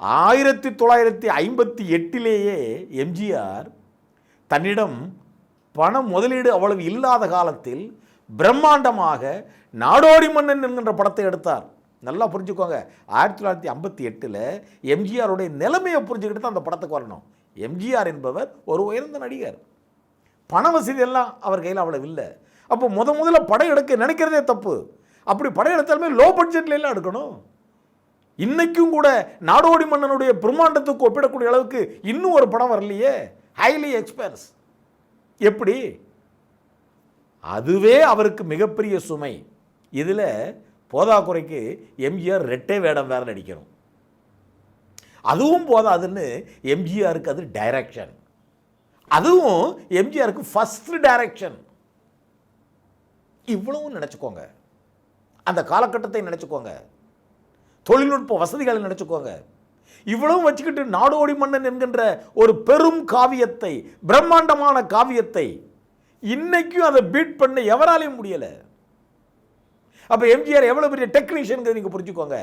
ஆயிரத்தி தொள்ளாயிரத்தி ஐம்பத்தி எட்டிலேயே எம்ஜிஆர் தன்னிடம் பண முதலீடு அவ்வளவு இல்லாத காலத்தில் பிரம்மாண்டமாக நாடோடி மன்னன் என்கின்ற படத்தை எடுத்தார். நல்லா புரிஞ்சுக்கோங்க. ஆயிரத்தி தொள்ளாயிரத்தி ஐம்பத்தி எட்டில் எம்ஜிஆருடைய நிலைமையை புரிஞ்சுக்கிட்டு தான் அந்த படத்துக்கு வரணும். எம்ஜிஆர் என்பவர் ஒரு உயர்ந்த நடிகர். பண வசதி எல்லாம் அவர் கையில் அவ்வளவு இல்லை. அப்போ முத முதல்ல படம் எடுக்க நினைக்கிறதே தப்பு. அப்படி படம் எடுத்தாலுமே லோ பட்ஜெட்லாம் எல்லாம் எடுக்கணும். இன்னைக்கும் கூட நாடோடி மன்னனுடைய பிரம்மாண்டத்துக்கு ஒப்பிடக்கூடிய அளவுக்கு இன்னும் ஒரு படம் வரலையே? ஹைலி எக்ஸ்பென்ஸ் எப்படி? அதுவே அவருக்கு மிகப்பெரிய சுமை. இதில் போதாக்குறைக்கு எம்ஜிஆர் ரெட்டை வேடம் வேற நடிக்கணும். அதுவும் போதாதுன்னு எம்ஜிஆருக்கு அது டைரக்ஷன் அதுவும் எம்ஜிஆருக்கு ஃபர்ஸ்ட் டைரக்ஷன் இவ்வளவும் நினச்சிக்கோங்க. அந்த காலகட்டத்தை நினச்சிக்கோங்க. தொழில்நுட்ப வசதிகளை நினச்சிக்கோங்க. இவ்வளவும் வச்சுக்கிட்டு நாடோடி மன்னன் என்கின்ற ஒரு பெரும் காவியத்தை பிரம்மாண்டமான காவியத்தை இன்னைக்கும் அதை பீட் பண்ண எவராலையும் முடியலை. அப்போ எம்ஜிஆர் எவ்வளோ பெரிய டெக்னீஷியன் நீங்கள் புரிஞ்சுக்கோங்க.